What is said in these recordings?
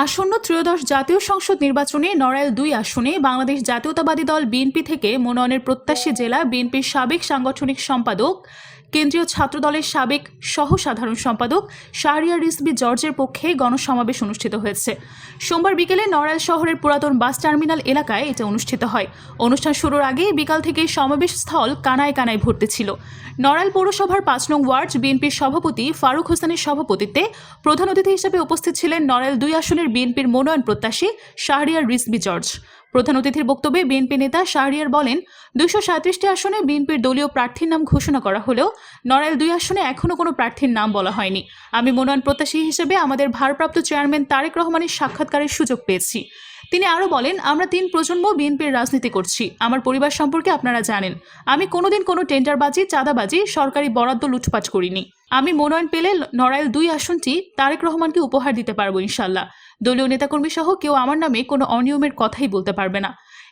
আসন্ন ত্রয়োদশ জাতীয় সংসদ নির্বাচনে নড়াইল দুই আসনে বাংলাদেশ জাতীয়তাবাদী দল বিএনপি থেকে মনোনয়নের প্রত্যাশী জেলা বিএনপির সাবেক সাংগঠনিক সম্পাদক কেন্দ্রীয় ছাত্রদলের সাবেক সহ সাধারণ সম্পাদক শাহরিয়ার রিসবি জর্জের পক্ষে গণসমাবেশ অনুষ্ঠিত হয়েছে। সোমবার বিকেলে নড়াইল শহরের পুরাতন বাস টার্মিনাল এলাকায় এটা অনুষ্ঠিত হয়। অনুষ্ঠান শুরুর আগে বিকাল থেকে সমাবেশ স্থল কানায় কানায় ভর্তি ছিল। নড়াইল পৌরসভার পাঁচ নং ওয়ার্ড বিএনপির সভাপতি ফারুক হোসেনের সভাপতিত্বে প্রধান অতিথি হিসেবে উপস্থিত ছিলেন নড়াইল দুই আসনের বিএনপির মনোনয়ন প্রত্যাশী শাহরিয়ার রিসবি জর্জ। প্রধান অতিথির বক্তব্যে বিএনপি নেতা শাহরিয়ার বলেন, দুইশো সাঁত্রিশটি আসনে বিএনপির দলীয় প্রার্থীর নাম ঘোষণা করা হলেও নড়াইল দুই আসনে এখনও কোনো প্রার্থীর নাম বলা হয়নি। আমি মনোনয়ন প্রত্যাশী হিসেবে আমাদের ভারপ্রাপ্ত চেয়ারম্যান তারেক রহমানের সাক্ষাৎকারের সুযোগ পেয়েছি। তিনি আরও বলেন, আমরা তিন প্রজন্ম বিএনপির রাজনীতি করছি। আমার পরিবার সম্পর্কে আপনারা জানেন। আমি কোনোদিন কোনো টেন্ডারবাজি, চাঁদাবাজি, সরকারি বরাদ্দ লুটপাট করিনি। আমি মনোনয়ন পেলে নড়াইল দুই আসনটি তারেক রহমানকে উপহার দিতে পারব ইনশাল্লাহ দলীয় নেতাকর্মী সহ কেউ আমার নামে কোনো অনিয়মের কথাই বলতে পারবে না।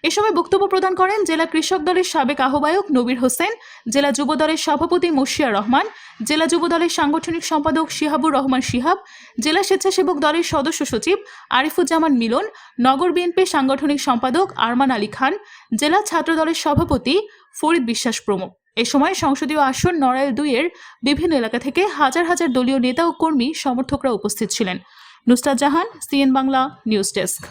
এ সময় বক্তব্য প্রদান করেন জেলা কৃষক দলের সাবেক আহ্বায়ক নবীর হোসেন, জেলা যুব দলের সভাপতি মুশিয়া রহমান, জেলা যুব দলের সাংগঠনিক সম্পাদক শিহাবুর রহমান শিহাব, জেলা স্বেচ্ছাসেবক দলের সদস্য সচিব আরিফুজ্জামান মিলন, নগর বিএনপি সাংগঠনিক সম্পাদক আরমান আলী খান, জেলা ছাত্র দলের সভাপতি ফরিদ বিশ্বাস প্রমুখ। এ সময় সংসদীয় আসন নড়াইল দুইয়ের বিভিন্ন এলাকা থেকে হাজার হাজার দলীয় নেতা ও কর্মী সমর্থকরা উপস্থিত ছিলেন। Nusrat Jahan, C N Bangla, news desk.